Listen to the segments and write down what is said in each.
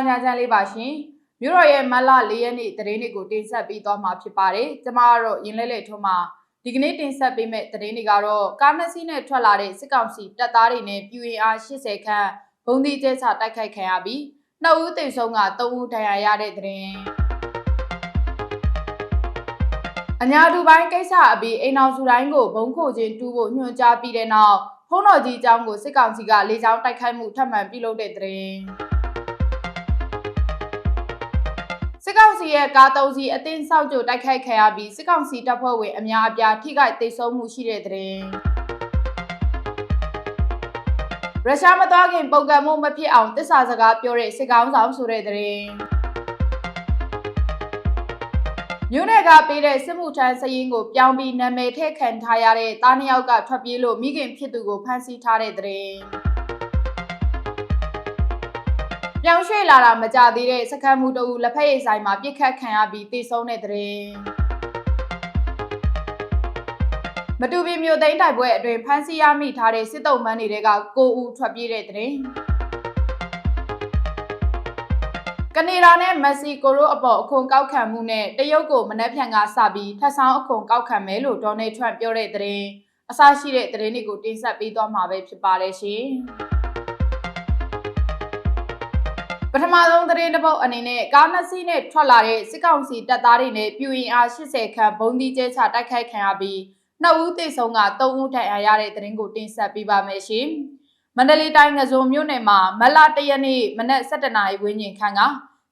္ဂလာညချမ်းလေးပါရှင်မြို့တော်ရဲ့မတ်လ၄ရက်နေ့သတင်းတွေကိုတင်ဆက်ပေးသွားမှာဖြစ်ပါတယ်ကျမကတော့ရင်လဲလဲထုံးမှာဒီကနေ့တင်ဆက်ပေးမယ့်သတင်းတွေကတော့ကားနှစ်စီးနဲ့ထွက်လာတဲ့စစ်ကောင်စီတပ်သားတွေနဲ့ပြူရင်အား80ခန့်ဘုံဒီကျဲချတိုက်ခိုက်ခံရပြီးနှစ်ဦးသေဆုံးက3ဦးဒဏ်ရာရတဲ့သတင်းအညာတူပိုင်းကိစ္စအပြီးအိမ်အောင်စုတိုင်းကိုဘုံခိုခြင်းတူးဖို့ညွှန်ကြားပြီးတဲ့နောက်ဖုံးတော်ကြီးအကြောင်းကိုစစ်ကောင်စီကလေကြောင်းတိုက်ခိုက်မှုထပ်မံပြုလုပ်တဲ့သတင်း ရဲ့ကားသုံးစီးအသင်းဆောက်ကြိုတိုက်ခိုက်ခံရပြီးစစ်ကောင်စီတပ်ဖွဲ့ဝင်အများအပြားထိခိုက်ဒေဆုံးမှုရှိတဲ့တဲ့ရင်ရုရှားမသွားခင်ပုံကံမှုမဖြစ်အောင်တစ္ဆာစကားပြောတဲ့စစ်ကောင်းဆောင်ဆိုတဲ့တဲ့ရင်မြို့နယ်ကပေးတဲ့စစ်မှုထမ်းစရင်ကိုပြောင်းပြီးနာမည်ထည့်ခံထားရတဲ့တားနှစ်ယောက်ကထွက်ပြေးလို့မိခင်ဖြစ်သူကိုဖမ်းဆီးထားတဲ့တဲ့ရင် ပြောင်းရွှေ့လာတာမကြသေးတဲ့စခန်းမှုတအူလက်ဖက်ရည်ဆိုင်မှာပြစ်ခတ်ခံရပြီးတေဆုံးတဲ့တဲ့ရင်မတူပီမြို့သိမ်းတိုက်ပွဲအတွင်ဖမ်းဆီးရမိထားတဲ့စစ်တုံးမန်းတွေက9ဦးထွက်ပြေးတဲ့တဲ့ရင်ကနေဒါနဲ့မက္ကဆီကိုတို့အပေါ်အခွန်ကောက်ခံမှုနဲ့တရုတ်ကိုမနှက်ဖြန်ကစပြီးထပ်ဆောင်အခွန်ကောက်ခံမယ်လို့ဒေါ်နယ်ထရန့်ပြောတဲ့တဲ့ရင်အစရှိတဲ့တဲ့ရင်တွေကိုတင်ဆက်ပေးသွားမှာပဲဖြစ်ပါတယ်ရှင် မဆုံးသတင်းတစ်ပုတ်အနေနဲ့ကားနှစ်စီးနဲ့ထွက်လာတဲ့စစ်ကောင်စီတပ်သားတွေနဲ့ပြူရင်အား80ခန့်ဘုံဒီကျဲချတိုက်ခိုက်ခံရပြီးနှစ်ဦးသေဆုံးက3ဦးထပ်ရရတဲ့သတင်းကိုတင်ဆက်ပေးပါမယ်ရှင်။မန္တလေးတိုင်းငစုံမြို့နယ်မှာမလတရက်နေ့မနက်7:00နာရီဝန်းကျင်ခန့်က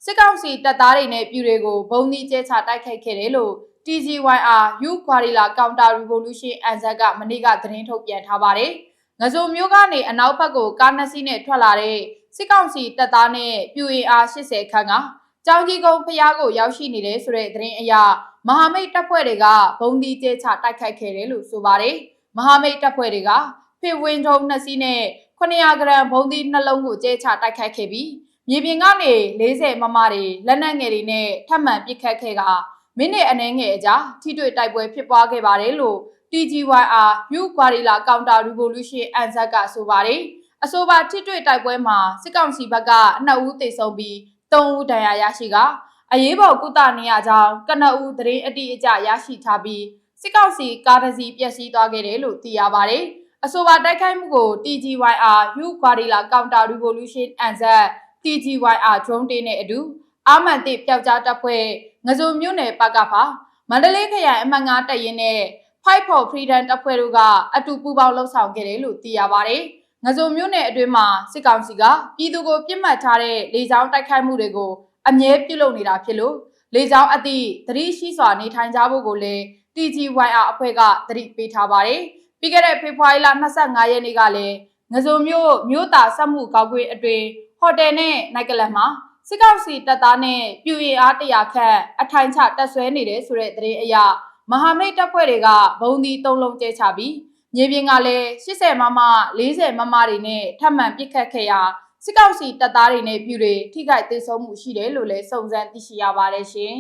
စစ်ကောင်စီတပ်သားတွေနဲ့ပြူတွေကိုဘုံဒီကျဲချတိုက်ခိုက်ခဲ့တယ်လို့ TGYR U Guerrilla Counter Revolution ANZAC ကမနေ့ကသတင်းထုတ်ပြန်ထားပါတယ်။ငစုံမြို့ကနေအနောက်ဘက်ကိုကားနှစ်စီးနဲ့ထွက်လာတဲ့ စစ်ကောင်စီတပ်သားနဲ့ပြူရင်အား80ခန့်ကကြောင်ကြီးကုန်းဖျားကိုရောက်ရှိနေတယ်ဆိုတဲ့သတင်းအရမဟာမိတ်တပ်ဖွဲ့တွေကဘုံဒီကျဲချတိုက်ခိုက်ခဲ့တယ်လို့ဆိုပါတယ်။မဟာမိတ်တပ်ဖွဲ့တွေကဖေဝင်းထုံးနှစ်စီးနဲ့900ဂရမ်ဘုံဒီနှလုံးကိုကျဲချတိုက်ခိုက်ခဲ့ပြီးမြေပြင်ကနေ40မမတွေလက်နက်ငယ်တွေနဲ့ထပ်မံပစ်ခတ်ခဲ့ကမိနစ်အနည်းငယ်အကြာထိတွေ့တိုက်ပွဲဖြစ်ပွားခဲ့ပါတယ်လို့ TGYR U Guerrilla Counter Revolution ANZAC ကဆိုပါတယ်။ အဆိုပါထိတွေ့တိုက်ပွဲမှာစစ်ကောင်စီဘက်က2ဦးသေဆုံးပြီး3ဦးဒဏ်ရာရရှိကအရေးပေါ်ကုသနေရကြောင်းကနဦးသတင်းအတိအကျရရှိထားပြီးစစ်ကောင်စီကားတစ်စီးပျက်စီးသွားခဲ့တယ်လို့သိရပါတယ်။အဆိုပါတိုက်ခိုက်မှုကို TGYR U Guerrilla Counter Revolution ANZAC TGYR drone တေးနဲ့အတူအာမန်တိပျောက်ကြားတပ်ဖွဲ့ငစုံမြို့နယ်ပကဖာမန္တလေးခရိုင်အမှတ်9တပ်ရင်းနဲ့ Fight for Freedom တပ်ဖွဲ့တို့ကအတူပူးပေါင်းလှုပ်ဆောင်ခဲ့တယ်လို့သိရပါတယ်။ ငစုံမြို့နယ်အတွင်းမှာစစ်ကောင်စီကပြည်သူကိုပြစ်မှတ်ထားတဲ့လေကြောင်းတိုက်ခိုက်မှုတွေကိုအမြဲပြုလုပ်နေတာဖြစ်လို့လေကြောင်းအသည့်သတိရှိစွာနေထိုင်ကြဖို့ကိုလည်း TGYR အဖွဲ့ကသတိပေးထားပါတယ်။ပြီးခဲ့တဲ့ဖေဖော်ဝါရီလ25ရက်နေ့ကလည်းငစုံမြို့မြို့တာစက်မှုကောက်ကွေးအတွင်ဟိုတယ်နဲ့နိုင်ကလန်မှာစစ်ကောင်စီတပ်သားနဲ့ပြူရင်အားတရာခန့်အထိုင်ချတက်ဆွဲနေတယ်ဆိုတဲ့သတင်းအရမဟာမိတ်တပ်ဖွဲ့တွေကဘုံဒီ၃လုံးကျဲချပြီး မြေပြင်ကလည်း80မမ40မမတွေနဲ့ထပ်မံပစ်ခတ်ခဲ့ရာစစ်ကောင်စီတပ်သားတွေနဲ့ပြူတွေထိခိုက်ဒေဆုံးမှုရှိတယ်လို့လည်းစုံစမ်းသိရှိရပါတယ်ရှင်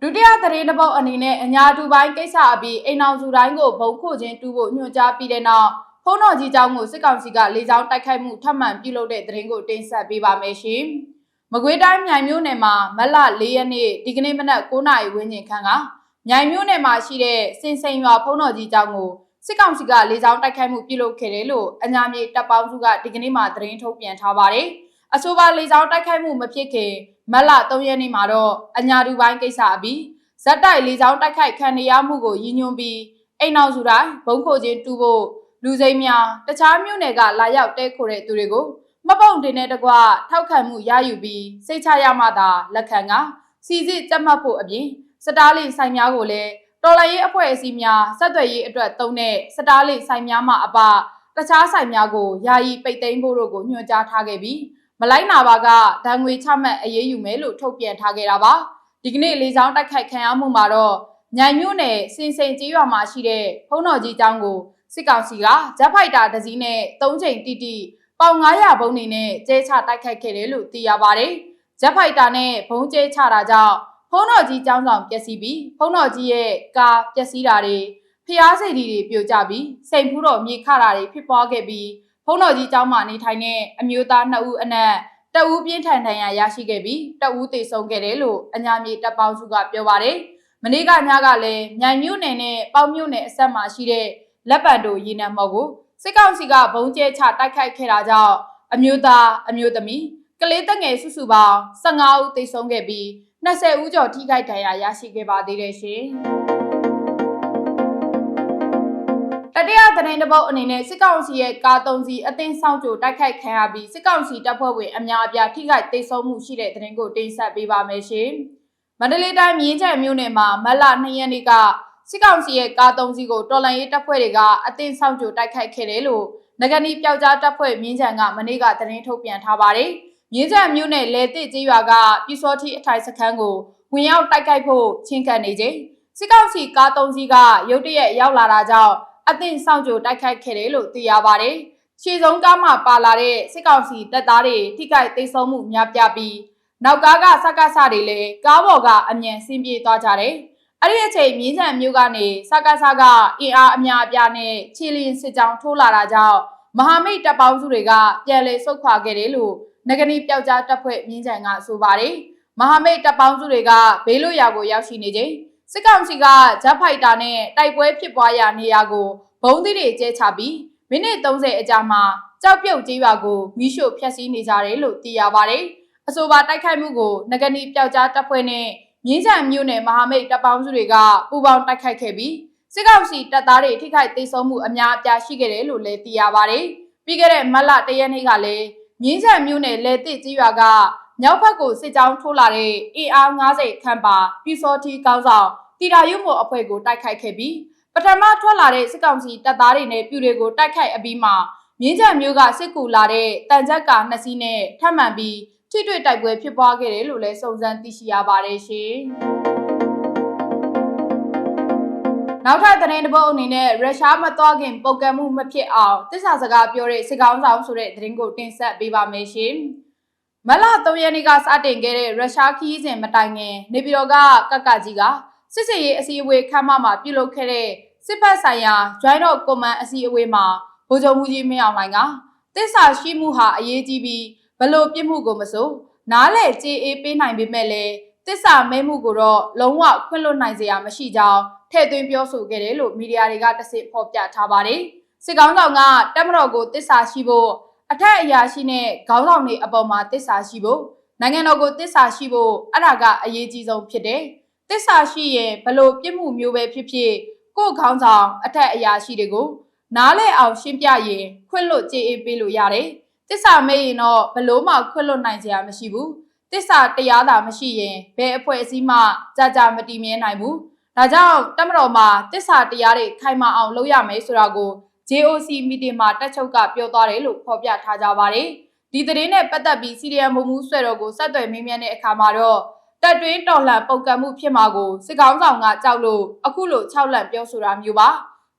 ဒုတိယသတင်းတစ်ပုတ်အနေနဲ့အညာတူပိုင်းကိစ္စအပြီးအိမ်အောင်စုတိုင်းကိုဘုံခိုခြင်းတူဖို့ညွှန်ကြားပြီးတဲ့နောက်ဖုံးတော်ကြီးเจ้าကိုစစ်ကောင်စီကလေကြောင်းတိုက်ခိုက်မှုထပ်မံပြုလုပ်တဲ့သတင်းကိုတင်ဆက်ပေးပါမယ်ရှင်။မကွေးတိုင်းမြိုင်မြို့နယ်မှာမလ၄ရက်နေ့ဒီကနေ့မနက်9:00နာရီဝန်းကျင်ခန့်က မြိုင်မြို့နယ်မှာရှိတဲ့စင်စိန်ရွာဖုံးတော်ကြီးကျောင်းကိုစစ်ကောင်စီကလေကြောင်းတိုက်ခိုက်မှုပြုလုပ်ခဲ့တယ်လို့အညာမြေတပ်ပေါင်းစုကဒီကနေ့မှသတင်းထုတ်ပြန်ထားပါတယ်။အဆိုပါလေကြောင်းတိုက်ခိုက်မှုမဖြစ်ခင်မတ်လ3ရက်နေ့မှာတော့အညာဒူပိုင်းကိစ္စအပြီးဇက်တိုက်လေကြောင်းတိုက်ခိုက်ခံရမှုကိုရည်ညွှန်းပြီးအိမ်နောက်စုတိုင်းဘုံခိုချင်းတူဖို့လူစိမ်းများတခြားမြို့နယ်ကလာရောက်တဲခိုတဲ့သူတွေကိုမပုံတင်တဲ့တကွထောက်ခံမှုရယူပြီးစိတ်ချရမှသာလက်ခံကစီစစ်ကြက်မှတ်ဖို့အပြင် စတားလေးဆိုင်များကိုလည်းတော်လိုင်းရေးအဖွဲ့အစည်းများဆက်သွယ်ရေးအတွက်သုံးတဲ့စတားလေးဆိုင်များမှအပတခြားဆိုင်များကိုယာယီပိတ်သိမ်းဖို့တို့ကိုညွှန်ကြားထားခဲ့ပြီးမလိုက်နာပါကဒဏ်ငွေချမှတ်အရေးယူမယ်လို့ထုတ်ပြန်ထားခဲ့တာပါဒီကနေ့လေးချောင်းတိုက်ခိုက်ခံရမှုမှာတော့ညိုင်မြို့နယ်စင်စိန်ကြီးရွာမှာရှိတဲ့ဖုံးတော်ကြီးကျောင်းကိုစစ်ကောင်စီကဂျက်ဖိုက်တာတစ်စီးနဲ့၃ချိန်တိတိပေါင်900ဘုံနေနဲ့ကျဲချတိုက်ခိုက်ခဲ့တယ်လို့သိရပါတယ်။ဂျက်ဖိုက်တာနဲ့ဘုံကျဲချတာကြောင့် ဖုံးတော်ကြီးကျောင်းဆောင်ပျက်စီးပြီးဖုံးတော်ကြီးရဲ့ကားပျက်စီးတာတွေဖျားစိတ်တွေပြိုကျပြီးစိန်ဖူးတော်မြေခတာတွေဖြစ်ပွားခဲ့ပြီးဖုံးတော်ကြီးကျောင်းမှာနေထိုင်တဲ့အမျိုးသား2ဦးအနက်တအူးပြင်းထန်ထန်ရရရှိခဲ့ပြီးတအူးသေဆုံးခဲ့တယ်လို့အညာမြေတပ်ပေါင်းစုကပြောပါတယ်။မနေ့ကညကလည်းမြိုင်မြို့နယ်နဲ့ပေါင်မြို့နယ်အဆက်မှာရှိတဲ့လက်ပံတို့ရေနံမော်ကိုစစ်ကောင်စီကဘုံကျဲချတိုက်ခိုက်ခဲ့တာကြောင့်အမျိုးသားအမျိုးသမီးကလေးတက်ငယ်စုစုပေါင်း15ဦးသေဆုံးခဲ့ပြီး 20ဦးကျော်ထိခိုက်ဒဏ်ရာရရှိခဲ့ပါသေးတယ်ရှင်။တတိယသတင်းတစ်ပုဒ်အနေနဲ့စစ်ကောင်စီရဲ့ကာတုံးစီအသင်းဆောင်ကြိုတိုက်ခိုက်ခံရပြီးစစ်ကောင်စီတပ်ဖွဲ့ဝင်အများအပြားထိခိုက်ဒေဆုံးမှုရှိတဲ့သတင်းကိုတင်ဆက်ပေးပါမယ်ရှင်။မန္တလေးတိုင်းမြင်းချံမြို့နယ်မှာမတ်လ2ရက်နေ့ကစစ်ကောင်စီရဲ့ကာတုံးစီကိုတော်လန်ရေးတပ်ဖွဲ့တွေကအသင်းဆောင်ကြိုတိုက်ခိုက်ခဲ့တယ်လို့ငကနီပျောက်ကြားတပ်ဖွဲ့မြင်းချံကမနေ့ကသတင်းထုတ်ပြန်ထားပါတယ်။ မြင်းချံမြို့နယ်လေတစ်ကျေးရွာကပြူစောတိအထိုင်စခန်းကိုဝင်ရောက်တိုက်ခိုက်ဖို့ချင်းကန်နေချိန်စစ်ကောင်စီကားတုံးစီကရုတ်တရက်ရောက်လာတာကြောင့်အသင့်ဆောင်ကြိုတိုက်ခိုက်ခဲ့တယ်လို့သိရပါတယ်။ရှေ့ဆုံးကားမှာပါလာတဲ့စစ်ကောင်စီတပ်သားတွေထိခိုက်သိမ်းဆုံးမှုများပြပြီးနောက်ကားကစကားစတွေလည်းကားပေါ်ကအမြန်ဆင်းပြေးသွားကြတယ်။အဲ့ဒီအချိန်မြင်းဆန်မြို့ကနေစကားစကအင်အားအများအပြားနဲ့ခြေလင်းစစ်ကြောင်းထိုးလာတာကြောင့်မဟာမိတ်တပ်ပေါင်းစုတွေကပြန်လည်ဆုတ်ခွာခဲ့တယ်လို့ ငကနီပျောက်ကြားတပ်ဖွဲ့မြင်းဆန်ကဆိုပါတယ်။မဟာမိတ်တပ်ပေါင်းစုတွေကဘေးလွတ်ရာကိုရောက်ရှိနေချိန်စစ်ကောင်စီကဂျက်ဖိုက်တာနဲ့တိုက်ပွဲဖြစ်ပွားရာနေရာကိုဘုံသီးတွေကျဲချပြီးမိနစ်30အကြာမှာကြောက်ပြုတ်ကြီးရွာကိုမိရှို့ဖျက်ဆီးနေကြတယ်လို့သိရပါတယ်။အဆိုပါတိုက်ခိုက်မှုကိုငကနီပျောက်ကြားတပ်ဖွဲ့နဲ့မြင်းချံမြို့နယ်မဟာမိတ်တပ်ပေါင်းစုတွေကပူးပေါင်းတိုက်ခိုက်ခဲ့ပြီးစစ်ကောင်စီတပ်သားတွေထိခိုက်ဒေဆုံးမှုအများအပြားရှိခဲ့တယ်လို့လည်းသိရပါတယ်။ပြီးခဲ့တဲ့မတ်လတရက်နေ့ကလည်း မြင်းချံမြို့နယ်လေတစ်ကြီးရွာကမြောက်ဘက်ကိုစစ်ကြောင်းထိုးလာတဲ့ AR 90ခန့်ပါပြူစောတီကောင်းဆောင်တီရာရုံမို့အဖွဲ့ကိုတိုက်ခိုက်ခဲ့ပြီးပထမထွက်လာတဲ့စစ်ကောင်စီတပ်သားတွေနဲ့ပြူတွေကိုတိုက်ခိုက်အပြီးမှာမြင်းချံမျိုးကစစ်ကူလာတဲ့တန်ကြက်ကနှစ်စီးနဲ့ထပ်မံပြီးထိတွေ့တိုက်ပွဲဖြစ်ပွားခဲ့တယ်လို့လည်းစုံစမ်းသိရှိရပါတယ်ရှင်။ နောက်ထပ်သတင်းတစ်ပုဒ်အနေနဲ့ရုရှားမသွားခင်ပုတ်ကံမှုမဖြစ်အောင်တစ္ဆာစကားပြောတဲ့စစ်ကောင်းဆောင်ဆိုတဲ့သတင်းကိုတင်ဆက်ပေးပါမယ်ရှင်။မလ3ရက်နေ့ကစတင်ခဲ့တဲ့ရုရှားခီးစဉ်မတိုင်ခင်နေပြည်တော်ကကက်ကကြီးကစစ်စေးရေးအစည်းအဝေးခမ်းမမှာပြုလုပ်ခဲ့တဲ့စစ်ဘက်ဆိုင်ရာ Joint of Command အစည်းအဝေးမှာဗိုလ်ချုပ်မှုကြီးမင်းအောင်လှိုင်ကတစ္ဆာရှိမှုဟာအရေးကြီးပြီးဘလို့ပြစ်မှုကိုမစိုးနားလေကြေးအေးပေးနိုင်ပေမဲ့လည်း တစ္ဆာမဲမှုကိုတော့လုံးဝခွင့်လွတ်နိုင်စရာမရှိကြောင်းထည့်သွင်းပြောဆိုခဲ့တယ်လို့မီဒီယာတွေကတဆင့်ဖော်ပြထားပါတယ်စစ်ကောင်းဆောင်ကတက်မတော်ကိုတစ္ဆာရှိဖို့အထက်အရာရှိနဲ့ခေါင်းဆောင်တွေအပေါ်မှာတစ္ဆာရှိဖို့နိုင်ငံတော်ကိုတစ္ဆာရှိဖို့အဲ့ဒါကအရေးကြီးဆုံးဖြစ်တယ်တစ္ဆာရှိရင်ဘလို့ပြစ်မှုမျိုးပဲဖြစ်ဖြစ်ကို့ခေါင်းဆောင်အထက်အရာရှိတွေကိုနားလဲအောင်ရှင်းပြရင်ခွင့်လွတ်ကြေးအေးပေးလို့ရတယ်။တစ္ဆာမေးရင်တော့ဘလို့မှခွင့်လွတ်နိုင်စရာမရှိဘူး။ တစ္ဆာတရားသာမရှိရင်ဘယ်အဖွဲ့အစည်းမှကြာကြာမတည်မြဲနိုင်ဘူး။ဒါကြောင့်တမတော်မှာတစ္ဆာတရားတွေခိုင်မာအောင်လုပ်ရမယ်ဆိုတာကို JOC meeting မှာတက်ချုပ်ကပြောသွားတယ်လို့ဖော်ပြထားကြပါတယ်။ဒီသတင်းနဲ့ပတ်သက်ပြီးစီရီယံမုံမှုဆွဲတော်ကိုဆက်သွယ်မေးမြန်းတဲ့အခါမှာတော့တက်တွင်းတော်လှန်ပုတ်ကံမှုဖြစ်မှာကိုစစ်ကောင်းဆောင်ကကြောက်လို့အခုလို၆လန့်ပြောဆိုတာမျိုးပါ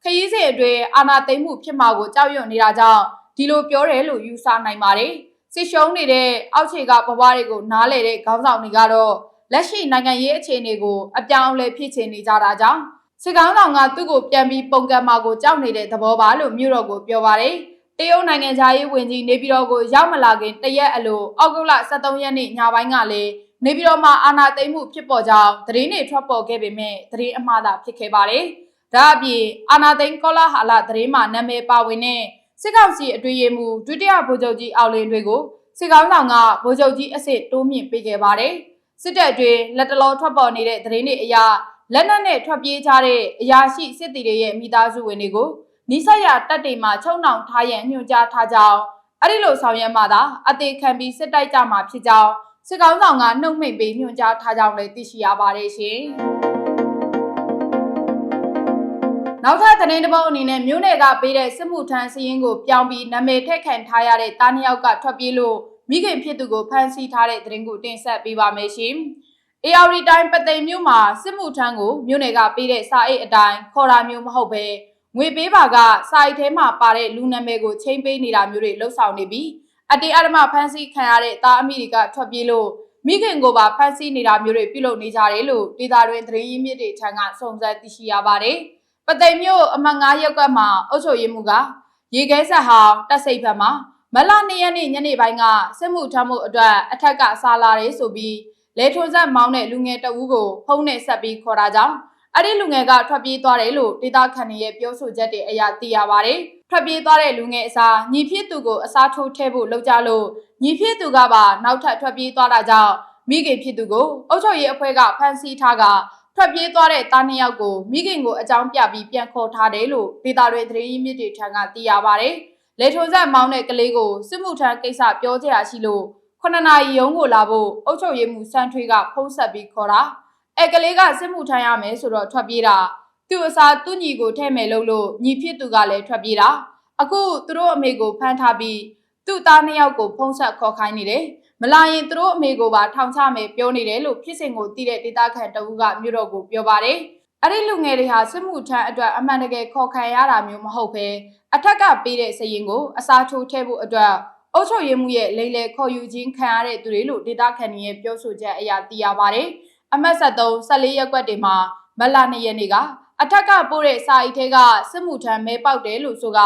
ခရီးစဉ်အတွင်းအာနာသိမ့်မှုဖြစ်မှာကိုကြောက်ရွံ့နေတာကြောင့်ဒီလိုပြောတယ်လို့ယူဆနိုင်ပါတယ် စစ်ရှုံးနေတဲ့အောက်ခြေကဘဝတွေကိုနားလေတဲ့ခေါင်းဆောင်တွေကတော့လက်ရှိနိုင်ငံရေးအခြေအနေကိုအပြောင်းအလဲဖြစ်ချင်နေကြတာကြောင့်စစ်ကောင်းဆောင်ကသူ့ကိုပြန်ပြီးပုံကံမှာကိုကြောက်နေတဲ့သဘောပါလို့မြို့တော်ကိုပြောပါတယ်တရုတ်နိုင်ငံသားရေးဝန်ကြီးနေပြည်တော်ကိုရောက်မလာခင်တရက်အလိုအောက်ဂုတ်လ23ရက်နေ့ညပိုင်းကလည်းနေပြည်တော်မှာအာဏာသိမ်းမှုဖြစ်ပေါ်ကြောင်းသတင်းတွေထွက်ပေါ်ခဲ့ပေမဲ့သတင်းအမှားသာဖြစ်ခဲ့ပါတယ်။ဒါအပြင်အာဏာသိမ်းကောလာဟာလသတင်းမှာနာမည်ပါဝင်တဲ့ စစ်ကောင်စီအတွင်းရေးမှူးဒုတိယဗိုလ်ချုပ်ကြီးအောင်လင်းတွေကိုစစ်ကောင်ဆောင်ကဗိုလ်ချုပ်ကြီးအစ်စ်တိုးမြင့်ပေးခဲ့ပါတယ်။စစ်တပ်အတွင်းလက်တလောထွက်ပေါ်နေတဲ့သတင်းတွေအရလက်နက်နဲ့ထွက်ပြေးကြတဲ့အရာရှိစစ်တီတွေရဲ့မိသားစုဝင်တွေကိုနိဆက်ရတပ်တွေမှာချုံနှောင်ထားရန်ညွှန်ကြားထားကြောင်းအဲ့ဒီလိုဆောင်ရွက်မှသာအသေးခံပြီးစစ်တိုက်ကြမှာဖြစ်ကြောင်းစစ်ကောင်းဆောင်ကနှုတ်မိတ်ပေးညွှန်ကြားထားကြောင်းလည်းသိရှိရပါတယ်ရှင်။ နောက်ထပ်သတင်းတစ်ပုဒ်အနေနဲ့မြို့နယ်ကပေးတဲ့စစ်မှုထမ်းစည်းရင်းကိုပြောင်းပြီးနာမည်ထည့်ခံထားရတဲ့တားနှစ်ယောက်ကထွက်ပြေးလို့မိခင်ဖြစ်သူကိုဖမ်းဆီးထားတဲ့သတင်းကိုတင်ဆက်ပေးပါမယ်ရှင်။ AR တိုင်းပသိမ်မြို့မှာစစ်မှုထမ်းကိုမြို့နယ်ကပေးတဲ့စာအိတ်အတိုင်းခေါ်တာမျိုးမဟုတ်ဘဲငွေပေးပါကစာအိတ်ထဲမှာပါတဲ့လူနာမည်ကိုချိန်ပေးနေတာမျိုးတွေလှုပ်ဆောင်နေပြီးအတေအဓမ္မဖမ်းဆီးခံရတဲ့သားအမိတွေကထွက်ပြေးလို့မိခင်ကိုပါဖမ်းဆီးနေတာမျိုးတွေပြုလုပ်နေကြတယ်လို့ဒေသတွင်သတင်းရင်းမြစ်တွေထံကစုံစမ်းသိရှိရပါတယ်။ ပသိမ်မြို့အမှတ်9ရပ်ကွက်မှာအုပ်ချုပ်ရေးမှူးကရေခဲဆက်ဟောင်းတက်စိတ်ဘက်မှာမလ2ရက်နေ့ညနေပိုင်းကစစ်မှုထမ်းမှုအတွက်အထက်ကစားလာတယ်ဆိုပြီးလေထွန်ဆက်မောင်းတဲ့လူငယ်တအူးကိုဖုန်းနဲ့ဆက်ပြီးခေါ်တာကြောင့်အဲ့ဒီလူငယ်ကထွက်ပြေးသွားတယ်လို့ဒေတာခန်ရဲ့ပြောဆိုချက်တွေအရသိရပါတယ်။ထွက်ပြေးသွားတဲ့လူငယ်အစားညီဖြစ်သူကိုအစားထိုးထည့်ဖို့လုပ်ကြလို့ညီဖြစ်သူကပါနောက်ထပ်ထွက်ပြေးသွားတာကြောင့်မိခင်ဖြစ်သူကိုအုပ်ချုပ်ရေးအဖွဲ့ကဖမ်းဆီးထားက ထွက်ပြေးသွားတဲ့တားနှစ်ယောက်ကိုမိခင်ကိုအကြောင်းပြပြီးပြန်ခေါ်ထားတယ်လို့ဒေတာတွေသတင်းရင်းမြစ်တွေထံကသိရပါတယ်။လေထုံဆက်မောင်းတဲ့ကလေးကိုစစ်မှုထမ်းကိစ္စပြောကြရရှိလို့ခုနှစ်နာရီရုံးကိုလာဖို့အုပ်ချုပ်ရေးမှူးစန်းထွေးကဖုံးဆက်ပြီးခေါ်တာအဲကလေးကစစ်မှုထမ်းရမယ်ဆိုတော့ထွက်ပြေးတာသူ့အစားသူ့ညီကိုထဲ့မယ်လို့လို့ညီဖြစ်သူကလည်းထွက်ပြေးတာအခုသူတို့အမေကိုဖမ်းထားပြီးသူ့သားနှစ်ယောက်ကိုဖုံးဆက်ခေါ်ခိုင်းနေတယ် မလာရင်သူတို့အမေကိုပါထောင်ချမယ်ပြောနေတယ်လို့ဖြစ်စဉ်ကိုသိတဲ့ဒေတာခန်တဦးကမြို့တော်ကိုပြောပါတယ်အဲ့ဒီလူငယ်တွေဟာစစ်မှုထမ်းအတွက်အမှန်တကယ်ခေါ်ခံရတာမျိုးမဟုတ်ဘဲအထက်ကပေးတဲ့စရင်ကိုအစားထိုးထည့်ဖို့အတွက်အုပ်ချုပ်ရေးမှုရဲ့လိမ်လည်ခေါ်ယူခြင်းခံရတဲ့သူတွေလို့ဒေတာခန်ရဲ့ပြောဆိုချက်အရသိရပါတယ်အမှတ်73 14ရက်ကွက်တွေမှာမလ2ရက်နေ့ကအထက်ကပို့တဲ့စာအိတ်ထဲကစစ်မှုထမ်းမဲပေါက်တယ်လို့ဆိုက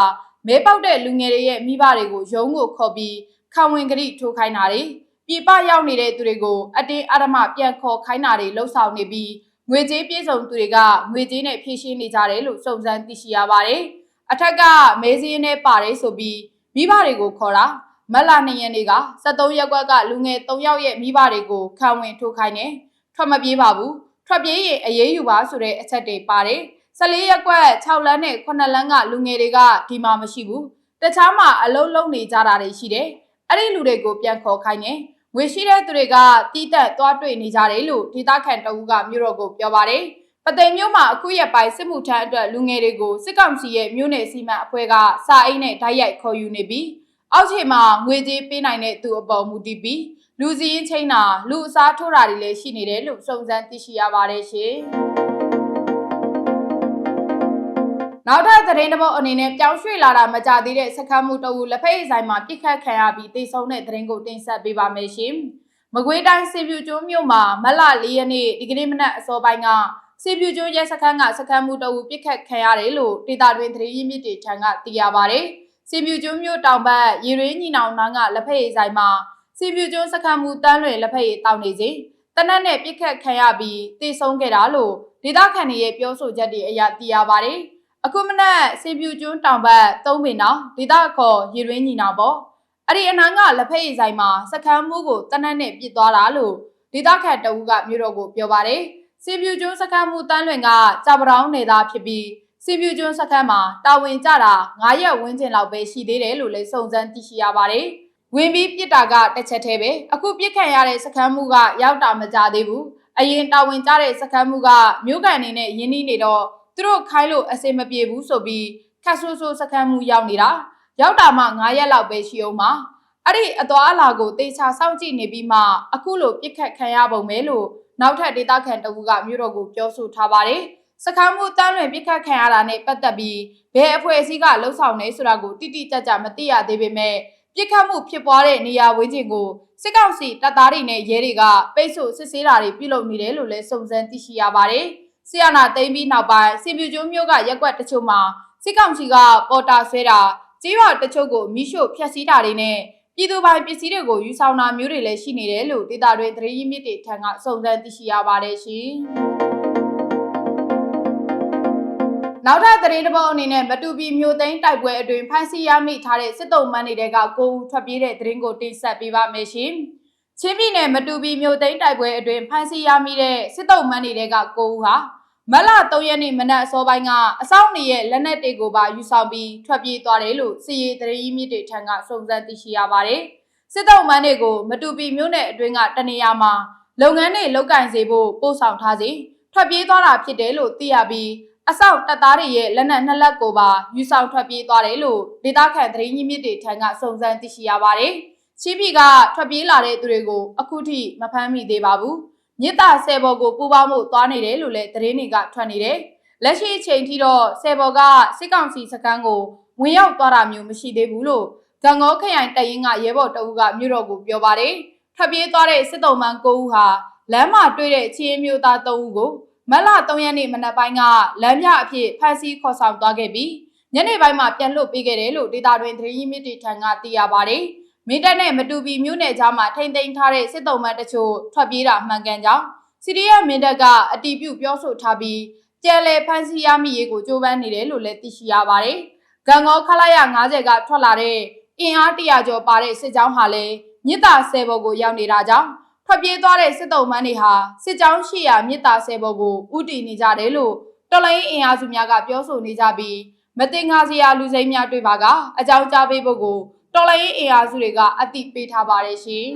မဲပေါက်တဲ့လူငယ်တွေရဲ့မိဘတွေကိုရုံးကိုခေါ်ပြီး ခံဝင်ကတိထိုးခိုင်းတာတွေပြည်ပရောက်နေတဲ့သူတွေကိုအတင်းအဓမ္မပြန်ခေါ်ခိုင်းတာတွေလှုပ်ဆောင်နေပြီးငွေကြေးပြေဆုံးသူတွေကငွေကြေးနဲ့ဖြည့်ရှင်းနေကြတယ်လို့စုံစမ်းသိရှိရပါတယ်။အထက်ကမဲစင်းနဲ့ပါတယ်ဆိုပြီးမိဘတွေကိုခေါ်တာမက်လာ2ရက်နေ့က73ရက်ကွက်ကလူငယ်3ယောက်ရဲ့မိဘတွေကိုခံဝင်ထိုးခိုင်းတယ်။ထွက်မပြေးပါဘူး။ထွက်ပြေးရင်အရေးယူပါဆိုတဲ့အချက်တွေပါတယ်။14ရက်ကွက်6လမ်းနဲ့9လမ်းကလူငယ်တွေကဒီမှာမရှိဘူး။တခြားမှာအလုံးလုံးနေကြတာတွေရှိတယ်။ အဲ့ဒီလူတွေကိုပြန်ခေါ်ခိုင်းတယ်။ငွေရှိတဲ့သူတွေကတီးတက်သွားတွေ့နေကြတယ်လို့ဒေသခံတအူးကမြို့တော်ကိုပြောပါတယ်။ပသိမ်မြို့မှာအခုရက်ပိုင်းစစ်မှုထမ်းအတွက်လူငယ်တွေကိုစစ်ကောင်စီရဲ့မြို့နယ်စီမံအဖွဲ့ကစာအိတ်နဲ့ဓာတ်ရိုက်ခေါ်ယူနေပြီးအောက်ခြေမှာငွေကြေးပေးနိုင်တဲ့သူအပေါ်မူတည်ပြီးလူစည်းရင်ချင်းတာလူအစားထိုးတာတွေလည်းရှိနေတယ်လို့စုံစမ်းသိရှိရပါတယ်ရှင်။ နောက်ထပ်သတင်းတစ်ပုဒ်အနေနဲ့ပြောင်းရွှေ့လာတာမကြသေးတဲ့စခန်းမှုတအူလက်ဖက်ရည်ဆိုင်မှာပြစ်ခတ်ခံရပြီးတိတ်ဆုံးတဲ့သတင်းကိုတင်ဆက်ပေးပါမယ်ရှင်။မကွေးတိုင်းစေပြူကျွန်းမြို့မှာမလ၄ရက်နေ့ဒီကနေ့မနက်အစောပိုင်းကစေပြူကျွန်းရဲစခန်းကစခန်းမှုတအူပြစ်ခတ်ခံရတယ်လို့ဒေတာတွင်သတင်းရင်းမြစ်တွေထံကသိရပါဗျ။စေပြူကျွန်းမြို့တောင်ဘက်ရေရင်းညီနောင်နားကလက်ဖက်ရည်ဆိုင်မှာစေပြူကျွန်းစခန်းမှုတန်းလွင်လက်ဖက်ရည်တောင်းနေစဉ်တနက်နဲ့ပြစ်ခတ်ခံရပြီးတိတ်ဆုံးခဲ့တာလို့ဒေတာခန်ရဲ့ပြောဆိုချက်တွေအရသိရပါဗျ။ အခုမနက်စေပြူကျွန်းတောင်ဘက်သုံးပင်နောင်ဒေသခေါ်ရေရင်းညီနောင်ပေါ့အဲ့ဒီအနန်းကလက်ဖက်ရည်ဆိုင်မှာစခန်းမှုကိုတနက်နဲ့ပြစ်သွားတာလို့ဒေသခံတအူးကမြို့တော်ကိုပြောပါတယ်စေပြူကျွန်းစခန်းမှုတန်းလွင်ကကြပတောင်းနေသားဖြစ်ပြီးစေပြူကျွန်းစခန်းမှာတာဝန်ကျတာ9ရက်ဝန်းကျင်လောက်ပဲရှိသေးတယ်လို့လည်းစုံစမ်းသိရှိရပါတယ်ဝင်ပြီးပြစ်တာကတစ်ချက်သေးပဲအခုပြစ်ခံရတဲ့စခန်းမှုကရောက်တာမကြသေးဘူးအရင်တာဝန်ကျတဲ့စခန်းမှုကမြို့ကန်နေနဲ့ရင်းနှီးနေတော့ သူတို့ခိုင်းလို့အစင်မပြေဘူးဆိုပြီးခတ်ဆိုးဆိုးစခန်းမှုရောက်နေတာရောက်တာမှ9ရက်လောက်ပဲရှိအောင်မှာအဲ့ဒီအသွားအလာကိုတေချာစောင့်ကြည့်နေပြီးမှအခုလိုပြစ်ခတ်ခံရပုံပဲလို့နောက်ထပ်ဒေတာခန်တအူးကမြို့တော်ကိုပြောဆိုထားပါတယ်စခန်းမှုတန်းလွင်ပြစ်ခတ်ခံရတာနဲ့ပတ်သက်ပြီးဘယ်အဖွဲ့အစည်းကလှုပ်ဆောင်နေဆိုတာကိုတိတိကျကျမသိရသေးပေမဲ့ပြစ်ခတ်မှုဖြစ်ပွားတဲ့နေရာဝန်းကျင်ကိုစစ်ကောင်စီတပ်သားတွေနဲ့ရဲတွေကပိတ်ဆို့စစ်ဆေးတာတွေပြုလုပ်နေတယ်လို့လည်းစုံစမ်းသိရှိရပါတယ်။ ဆီယနာသိမ်းပြီးနောက်ပိုင်းစီပြူကျွန်းမြို့ကရက်ွက်တချို့မှာစစ်ကောင်စီကပေါ်တာဆွဲတာကြေးရွာတချို့ကိုမိရှို့ဖျက်ဆီးတာတွေနဲ့ပြည်သူပိုင်ပစ္စည်းတွေကိုယူဆောင်တာမျိုးတွေလည်းရှိနေတယ်လို့ဒေတာတွင်သတင်းရင်းမြစ်တွေထံကစုံစမ်းသိရှိရပါတယ်ရှင်။နောက်ထပ်သတင်းတစ်ပုဒ်အနေနဲ့မတူပီမြို့သိမ်းတိုက်ပွဲအတွင်းဖမ်းဆီးရမိထားတဲ့စစ်တုံးမန်းတွေကကိုဦးထွက်ပြေးတဲ့သတင်းကိုတင်ဆက်ပေးပါမယ်ရှင်။ချင်းပြည်နယ်မတူပီမြို့သိမ်းတိုက်ပွဲအတွင်းဖမ်းဆီးရမိတဲ့စစ်တုံးမန်းတွေကကိုဦးဟာ မလ3ရက်နေ့မနက်အစောပိုင်းကအစောင့်နေရဲ့လက်နက်တွေကိုပါယူဆောင်ပြီးထွက်ပြေးသွားတယ်လို့စီရီတရီမြစ်တွေထံကစုံစမ်းသိရှိရပါတယ်။စစ်တောက်မန်းတွေကိုမတူပီမြို့နယ်အတွင်းကတနေရာမှာလုပ်ငန်းတွေလုပ်ကင်စေဖို့ပို့ဆောင်ထားစီထွက်ပြေးသွားတာဖြစ်တယ်လို့သိရပြီးအဆောက်တပ်သားတွေရဲ့လက်နက်နှစ်လက်ကိုပါယူဆောင်ထွက်ပြေးသွားတယ်လို့ဒေတာခန်သတင်းရင်းမြစ်တွေထံကစုံစမ်းသိရှိရပါတယ်။ချင်းပြည်ကထွက်ပြေးလာတဲ့သူတွေကိုအခုထိမဖမ်းမိသေးပါဘူး။ မြစ်တာဆယ်ဘော်ကိုပူပေါင်းမှုသွားနေတယ်လို့လည်းသတင်းတွေကထွက်နေတယ်။လက်ရှိအချိန်ထိတော့ဆယ်ဘော်ကစစ်ကောင်စီစခန်းကိုဝင်ရောက်သွားတာမျိုးမရှိသေးဘူးလို့ဂံငေါခရိုင်တရင်ကရဲဘော်တအူးကမြို့တော်ကိုပြောပါတယ်။ထွက်ပြေးသွားတဲ့စစ်တုံးမန်9ဦးဟာလမ်းမှာတွေ့တဲ့ချင်းမျိုးသား3ဦးကိုမလ3ရက်နေ့မနက်ပိုင်းကလမ်းပြအဖြစ်ဖမ်းဆီးခေါ်ဆောင်သွားခဲ့ပြီးညနေပိုင်းမှာပြန်လွတ်ပေးခဲ့တယ်လို့ဒေတာတွင်သတင်းရင်းမြစ်တွေထံကသိရပါတယ် မင်းတပ်နဲ့မတူပီမြို့နယ်ကြားမှာထိမ့်သိမ်းထားတဲ့စစ်တုံးမတ်တချို့ထွက်ပြေးတာမှန်ကန်ကြောင်းစီရီးယားမင်းတပ်ကအတီးပြုတ်ပြောဆိုထားပြီးကျဲလေဖန်စီရမိရေးကိုကြိုးပမ်းနေတယ်လို့လည်းသိရှိရပါတယ်။ဂံကောခလာရ90ကထွက်လာတဲ့အင်အား100ကျော်ပါတဲ့စစ်ကြောင်းဟာလည်းမြစ်တာဆယ်ဘော်ကိုရောက်နေတာကြောင့်ထွက်ပြေးသွားတဲ့စစ်တုံးမန်းတွေဟာစစ်ကြောင်းရှိရာမြစ်တာဆယ်ဘော်ကိုဥတီနေကြတယ်လို့တော်လိုင်းအင်အားစုများကပြောဆိုနေကြပြီးမတင်ငါစရာလူစိမ်းများတွေ့ပါကအကြောင်းကြားပေးဖို့ကို တော်လိုင်းအင်အားစုတွေကအတိပေးထားပါတယ်ရှင်။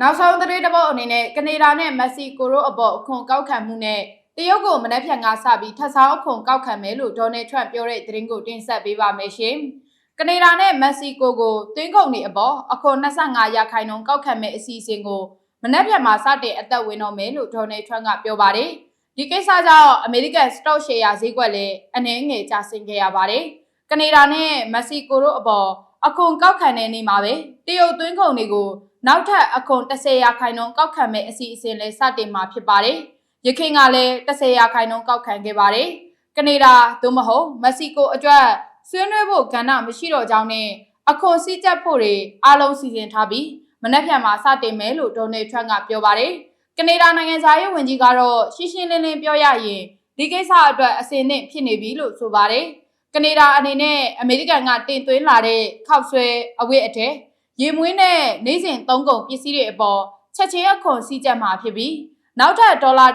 နောက်ဆုံးသတင်းတစ်ပုဒ်အနေနဲ့ကနေဒါနဲ့မက္ကဆီကိုတို့အပေါ်အခွန်ကောက်ခံမှုနဲ့တရုတ်ကိုမနှက်ဖြန်ကစပြီးထပ်ဆောင်အခွန်ကောက်ခံမယ်လို့ဒေါ်နယ်ထရန့်ပြောတဲ့သတင်းကိုတင်ဆက်ပေးပါမယ်ရှင်။ကနေဒါနဲ့မက္ကဆီကိုကိုတွင်းကုန်တွေအပေါ်အခွန်25ရာခိုင်နှုန်းကောက်ခံမဲ့အစီအစဉ်ကိုမနှက်ဖြန်မှာစတင်အသက်ဝင်တော့မယ်လို့ဒေါ်နယ်ထရန့်ကပြောပါတယ်။ဒီကိစ္စကြောင့်အမေရိကန်စတော့ရှယ်ယာဈေးကွက်လည်းအနည်းငယ်ကျဆင်းခဲ့ရပါတယ်။ ကနေဒါနဲ့မက္ကဆီကိုတို့အပေါ်အခွန်ကောက်ခံတဲ့နေ့မှာပဲတရုတ်သွင်းကုန်တွေကိုနောက်ထပ်အခွန်30ရာခိုင်နှုန်းကောက်ခံမဲ့အစီအစဉ်လည်းစတင်မှာဖြစ်ပါတယ်။ရခိုင်ကလည်း30ရာခိုင်နှုန်းကောက်ခံခဲ့ပါတယ်။ကနေဒါသို့မဟုတ်မက္ကဆီကိုအတွက်ဆွေးနွေးဖို့ကဏ္ဍမရှိတော့ကြောင်းနဲ့အခွန်စည်းကြပ်ဖို့တွေအားလုံးစီစဉ်ထားပြီးမနက်ဖြန်မှာစတင်မယ်လို့ဒေါ်နယ်ထရန့်ကပြောပါတယ်။ကနေဒါနိုင်ငံသားရေးဝန်ကြီးကတော့ရှင်းရှင်းလင်းလင်းပြောရရင်ဒီကိစ္စအတွက်အစင်သင့်ဖြစ်နေပြီလို့ဆိုပါတယ်။ ကနေဒါအနေနဲ့အမေရိကန်ကတင်သွင်းလာတဲ့ခောက်ဆွဲအဝတ်အထည်ရေမွေးနဲ့နေစဉ်သုံးကုန်ပစ္စည်းတွေအပေါ်ချက်ချင်းအခွန်စည်းကြပ်မှာဖြစ်ပြီးနောက်ထပ်ဒေါ်လာ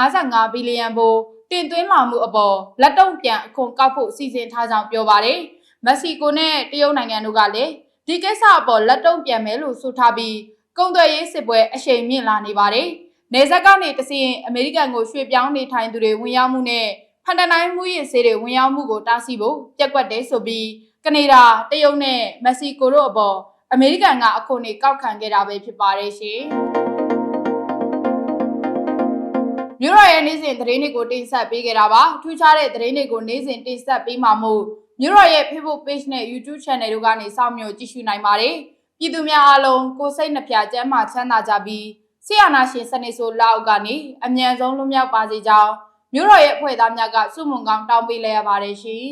155ဘီလီယံဘိုးတင်သွင်းလာမှုအပေါ်လက်တုံ့ပြန်အခွန်ကောက်ဖို့စီစဉ်ထားကြောင်းပြောပါတယ်။မက္ကဆီကိုနဲ့တရုတ်နိုင်ငံတို့ကလည်းဒီကိစ္စအပေါ်လက်တုံ့ပြန်မယ်လို့ဆိုထားပြီးကုန်သွယ်ရေးစစ်ပွဲအရှိန်မြင့်လာနေပါတယ်။နေဆက်ကနေတစီရင်အမေရိကန်ကိုရွှေ့ပြောင်းနေထိုင်သူတွေဝင်ရောက်မှုနဲ့ ဖန်တနိုင်မှုရည်စေးတွေဝင်ရောက်မှုကိုတားဆီးဖို့ပြက်ကွက်တယ်ဆိုပြီးကနေဒါတရုတ်နဲ့မက္ကဆီကိုတို့အပေါ်အမေရိကန်ကအခွန်တွေကောက်ခံခဲ့တာပဲဖြစ်ပါတယ်ရှင်။မြို့ရရဲ့နေ့စဉ်သတင်းတွေကိုတင်ဆက်ပေးခဲ့တာပါထူးခြားတဲ့သတင်းတွေကိုနေ့စဉ်တင်ဆက်ပေးမှာမို့မြို့ရရဲ့ Facebook Page နဲ့ YouTube Channel တို့ကနေစောင့်မျှော်ကြည့်ရှုနိုင်ပါတယ်ပြည်သူများအားလုံးကိုယ်စိတ်နှပြကျန်းမာချမ်းသာကြပြီးဆရာနာရှင်စနေဆိုလောက်ကနေအမြန်ဆုံးလွတ်မြောက်ပါစေကြောင်း မြို့တော်ရဲ့အဖွဲ့သားများကစုမုံကောင်းတောင်းပေးလိုက်ရပါတယ်ရှင်